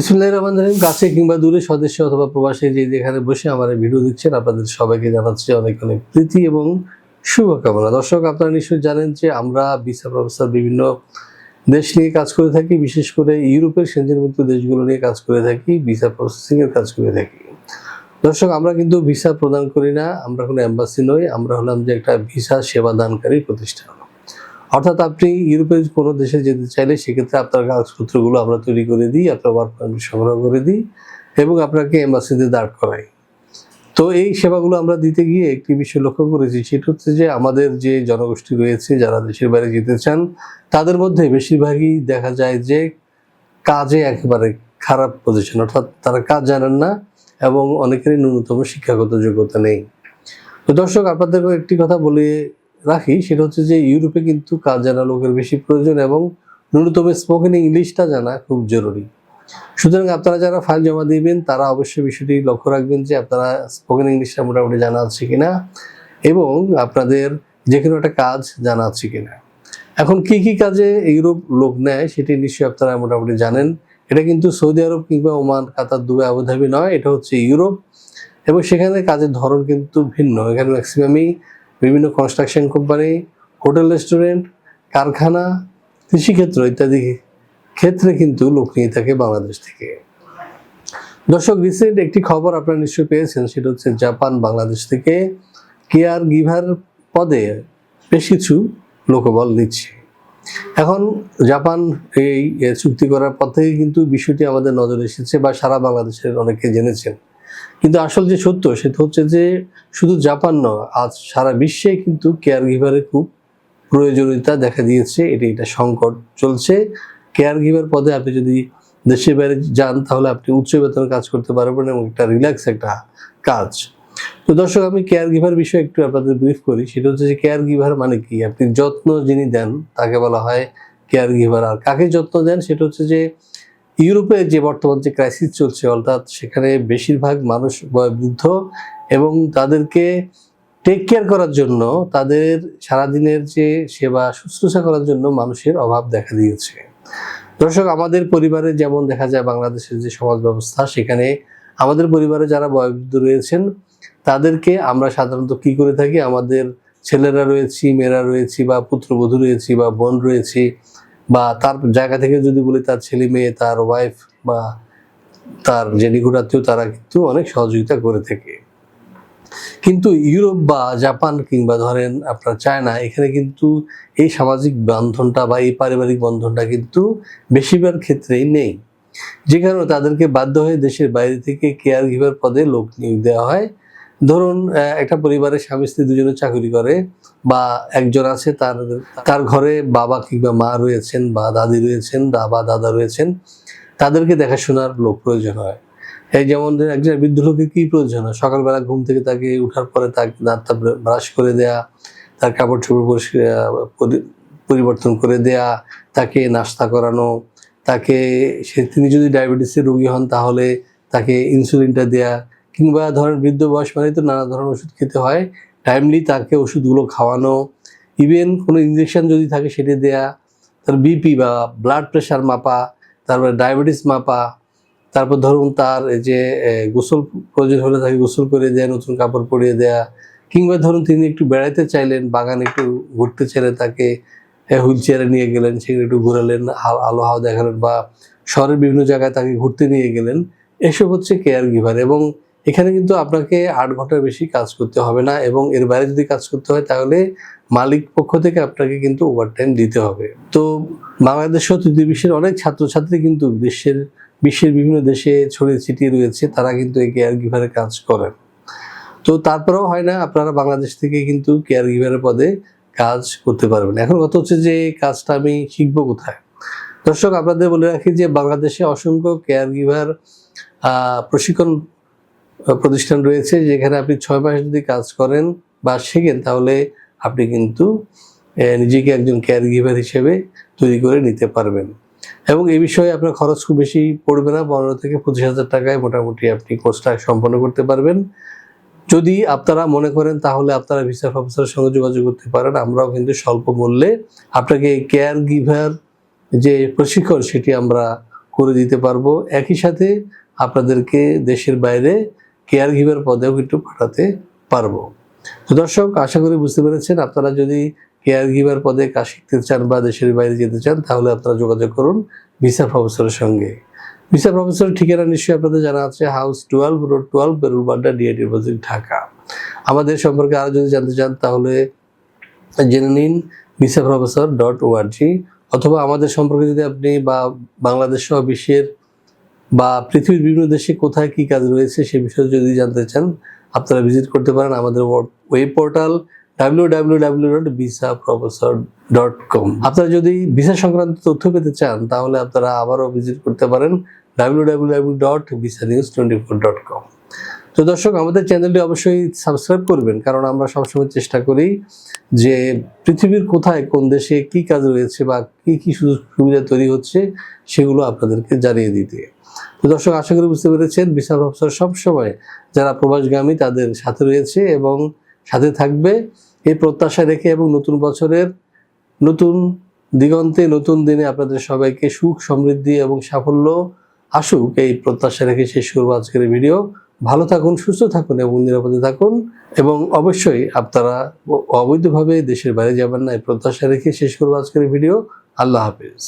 বিসমুল্লাহ রহমান রহিম, কাছে কিংবা দূরে সদস্য অথবা প্রবাসী যে যেখানে বসে আমার ভিডিও দেখছেন, আপনাদের সবাইকে জানাচ্ছি অনেক অনেক প্রীতি এবং শুভকামনা। দর্শক, আপনারা নিশ্চয়ই জানেন যে আমরা ভিসা ব্যবস্থার বিভিন্ন দেশ নিয়ে কাজ করে থাকি, বিশেষ করে ইউরোপের সেঞ্চুরিভুক্ত দেশগুলো নিয়ে কাজ করে থাকি, ভিসা প্রসেসিং এর কাজ করে থাকি। দর্শক, আমরা কিন্তু ভিসা প্রদান করি না, আমরা কোনো এম্বাসি নই, আমরা হলাম যে একটা ভিসা সেবা দানকারী প্রতিষ্ঠান। অর্থাৎ আপনি ইউরোপের কোনো দেশে যেতে চাইলে সেক্ষেত্রে আপনার কাগজপত্রগুলো আমরা তৈরি করে দিই, আপনার ওয়ার্ক পারমিট সংগ্রহ করে দিই এবং আপনাকে এম্বাসিতে দাঁড় করাই। তো এই সেবাগুলো আমরা দিতে গিয়ে একটি বিষয় লক্ষ্য করেছি, সেটা হচ্ছে যে আমাদের যে জনগোষ্ঠী রয়েছে, যারা দেশের বাইরে যেতে চান, তাদের মধ্যে বেশিরভাগই দেখা যায় যে কাজে একেবারে খারাপ পজিশন অর্থাৎ তারা কাজ জানেন না এবং অনেকেরই ন্যূনতম শিক্ষাগত যোগ্যতা নেই। তো দর্শক আপনাদেরকে একটি কথা বলে রাখি সেটা হচ্ছে যে ইউরোপে কিন্তু কাজ জানা লোকের বেশি প্রয়োজন এবং ন্যূনতম স্পোকেন ইংলিশটা জানা খুব জরুরি। সুতরাং আপনারা যারা ফাইল জমা দিবেন, তারা অবশ্যই বিষয়টি লক্ষ্য রাখবেন যে আপনারা স্পোকেন ইংলিশটা মোটামুটি জানা আছে কিনা এবং আপনাদের যে কোনো একটা কাজ জানা আছে কিনা। এখন কি কি কাজে ইউরোপ লোক নেয় সেটি নিশ্চয়ই আপনারা মোটামুটি জানেন। এটা কিন্তু সৌদি আরব কিংবা ওমান, কাতার দুবাই, আবুধাবি নয়, এটা হচ্ছে ইউরোপ। এবং সেখানে কাজের ধরন কিন্তু ভিন্ন। এখানে ম্যাক্সিমামই বিভিন্ন কনস্ট্রাকশন কোম্পানি হোটেল রেস্টুরেন্ট কারখানা, কৃষিক্ষেত্র ইত্যাদি ক্ষেত্রে কিন্তু লোক নিয়ে থাকে বাংলাদেশ থেকে। দর্শক রিসেন্ট একটি খবর আপনারা নিশ্চয়ই পেয়েছেন, সেটা হচ্ছে জাপান, বাংলাদেশ থেকে কেয়ার গিভার পদে বেশ কিছু লোকবল নিচ্ছে। এখন জাপান এই চুক্তি করার পর থেকে কিন্তু বিষয়টি আমাদের নজরে এসেছে বা সারা বাংলাদেশের অনেকে জেনেছেন। কিন্তু আসল যে সত্য সেটা হচ্ছে যে শুধু জাপান নয়, আজ সারা বিশ্বে কিন্তু কেয়ার গিভারের খুব প্রয়োজনীয়তা দেখা দিয়েছে, এটি এটা সংকট চলছে। কেয়ার গিভার পদে আপনি যদি দেশের বাইরে যান, তাহলে আপনি উচ্চ বেতনে কাজ করতে পারবেন এবং একটা রিল্যাক্স একটা কাজ। তো দর্শক, আমি কেয়ার গিভার বিষয়ে একটু আপনাদের ব্রিফ করি। সেটা হচ্ছে যে কেয়ার গিভার মানে কি? আপনি যত্ন যিনি দেন, তাকে বলা হয় কেয়ার গিভার আর কাকে যত্ন দেন? সেটা হচ্ছে যে ইউরোপে যে বর্তমান যে ক্রাইসিস চলছে, অর্থাৎ সেখানে বেশিরভাগ মানুষ বৃদ্ধ এবং তাদেরকে টেক কেয়ার করার জন্য, তাদের সারাদিনের যে সেবা শুশ্রূষা করার জন্য মানুষের অভাব দেখা দিয়েছে। দর্শক, আমাদের পরিবারে যেমন দেখা যায় বাংলাদেশের যে সমাজ ব্যবস্থা, সেখানে আমাদের পরিবারে যারা বয়োবৃদ্ধ রয়েছেন, তাদেরকে আমরা সাধারণত কি করে থাকি? আমাদের ছেলেরা রয়েছি, মেয়েরা রয়েছি বা পুত্রবধূ রয়েছি বা বোন রয়েছি বা তার জায়গা থেকে যদি বলি তার ছেলে মেয়ে, তার ওয়াইফ বা তার যে নিকটাত্মীয় তারা কিন্তু অনেক সহযোগিতা করে থাকে। কিন্তু ইউরোপ বা জাপান কিংবা ধরেন আপনার চায়না, এখানে কিন্তু এই সামাজিক বন্ধনটা বা এই পারিবারিক বন্ধনটা কিন্তু বেশিরভাগ ক্ষেত্রেই নেই। যে কারণে তাদেরকে বাধ্য হয়ে দেশের বাইরে থেকে কেয়ার গিভার পদে লোক নিয়োগ দেওয়া হয়। ধরুন একটা পরিবারের স্বামী স্ত্রী দুজনে চাকরি করে বা একজন আছে তার তার ঘরে বাবা কিংবা মা রয়েছেন বা দাদি রয়েছেন বা দাদা রয়েছেন, তাদেরকে দেখাশোনার লোক প্রয়োজন হয়। এই যেমন একজন বৃদ্ধ লোকের কি প্রয়োজন হয়? সকালবেলা ঘুম থেকে তাকে উঠার পরে তাকে দাঁতটা ব্রাশ করে দেয়া, তার কাপড় চোপড় পরিবর্তন করে দেয়া, তাকে নাস্তা করানো, তাকে, সে, তিনি যদি ডায়াবেটিসের রোগী হন তাহলে তাকে ইনসুলিনটা দেয়া কিংবা ধরেন বৃদ্ধ বয়স মানে তো নানা ধরনের ওষুধ খেতে হয় টাইমলি তাকে ওষুধগুলো খাওয়ানো ইভেন কোনো ইঞ্জেকশন যদি থাকে সেটা দেয়া, তার বিপি বা ব্লাড প্রেশার মাপা, তারপরে ডায়াবেটিস মাপা, তারপর ধরুন তার যে গোসল প্রয়োজন হলে তাকে গোসল করে দেয়া, নতুন কাপড় পরিয়ে দেয়া, কিংবা ধরুন তিনি একটু বেড়াইতে চাইলেন, বাগানে একটু ঘুরতে চাইলে তাকে হুইল চেয়ারে নিয়ে গেলেন, সেখানে একটু ঘোরালেন আলো হাওয়া দেখালেন বা শহরের বিভিন্ন জায়গায় তাকে ঘুরতে নিয়ে গেলেন, এসব হচ্ছে কেয়ার গিভার এবং এখানে কিন্তু আপনাকে আট ঘণ্টার বেশি কাজ করতে হবে না এবং এর বাইরে যদি কাজ করতে হয় তাহলে মালিক পক্ষ থেকে আপনাকে কিন্তু ওভারটাইম দিতে হবে। তো বাংলাদেশ তৃতীয় বিশ্বের অনেক ছাত্রছাত্রী কিন্তু দেশের, বিশ্বের বিভিন্ন দেশে ছড়িয়ে ছিটিয়ে রয়েছে, তারা কিন্তু এই কেয়ার গিভারের কাজ করেন। তো তারপরেও হয় না, আপনারা বাংলাদেশ থেকে কিন্তু কেয়ার গিভারের পদে কাজ করতে পারবেন। এখন কথা হচ্ছে যে কাজটা আমি শিখব কোথায়? দর্শক, আপনাদের বলে রাখি যে বাংলাদেশে অসংখ্য কেয়ার গিভার প্রশিক্ষণ প্রতিষ্ঠান রয়েছে যেখানে আপনি ছয় মাস যদি কাজ করেন বা শেখেন, তাহলে আপনি কিন্তু নিজেকে একজন কেয়ার গিভার হিসেবে তৈরি করে নিতে পারবেন। এবং এই বিষয়ে আপনার খরচ খুব বেশি পড়বে না, পনেরো থেকে পঁচিশ হাজার টাকায় মোটামুটি আপনি কোর্সটা সম্পন্ন করতে পারবেন। যদি আপনারা মনে করেন, তাহলে আপনারা ভিসা অফিসারের সঙ্গে যোগাযোগ করতে পারেন। আমরাও কিন্তু স্বল্প মূল্যে আপনাকে কেয়ার গিভার যে প্রশিক্ষণ, সেটি আমরা করে দিতে পারব। একই সাথে আপনাদেরকে দেশের বাইরে কেয়ার গিভার পদেও কিন্তু পাঠাতে পারব। তো দর্শক, আশা করি বুঝতে পেরেছেন। আপনারা যদি কেয়ার গিভার পদে কাজ শিখতে চান বা দেশের বাইরে যেতে চান, তাহলে আপনারা যোগাযোগ করুন ভিসা প্রফেসরের সঙ্গে। ভিসা প্রফেসরের ঠিকানা নিশ্চয়ই আপনাদের জানা আছে, house twelve, road twelve Merul Badda DIT project Dhaka. আমাদের সম্পর্কে আরও যদি জানতে চান, তাহলে জেনে নিন ভিসা প্রফেসর ডট ওআরজি অথবা আমাদের সম্পর্কে যদি আপনি বা বাংলাদেশ সহ বিশ্বের বা পৃথিবীর বিভিন্ন দেশে কোথায় কি কাজ রয়েছে সে বিষয়ে যদি জানতে চান, আপনারা ভিজিট করতে পারেন আমাদের web portal W W W dot visa professor dot com আপনারা যদি ভিসা সংক্রান্ত তথ্য পেতে চান, তাহলে আপনারা আবারও ভিজিট করতে পারেন W W W dot visa news twenty four dot com তো দর্শক, আমাদের চ্যানেলটি অবশ্যই সাবস্ক্রাইব করবেন, কারণ আমরা সবসময় চেষ্টা করি যে পৃথিবীর কোথায়, কোন দেশে কি কাজ রয়েছে বা কি কি সুযোগ সুবিধা তৈরি হচ্ছে, সেগুলো আপনাদেরকে জানিয়ে দিতে। দর্শক, আশা করি বুঝতে পেরেছেন, বিশাল প্রফেসর সবসময় যারা প্রবাসগামী তাদের সাথে রয়েছে এবং সাথে থাকবে। এই প্রত্যাশা রেখে এবং নতুন বছরের নতুন দিগন্তে, নতুন দিনে আপনাদের সবাইকে সুখ, সমৃদ্ধি এবং সাফল্য আসুক, এই প্রত্যাশা রেখে শেষ করব আজকের ভিডিও। ভালো থাকুন, সুস্থ থাকুন এবং নিরাপদে থাকুন এবং অবশ্যই আপনারা অবৈধভাবে দেশের বাইরে যাবেন না। এই প্রত্যাশা রেখে শেষ করব আজকের ভিডিও। আল্লাহ হাফিজ।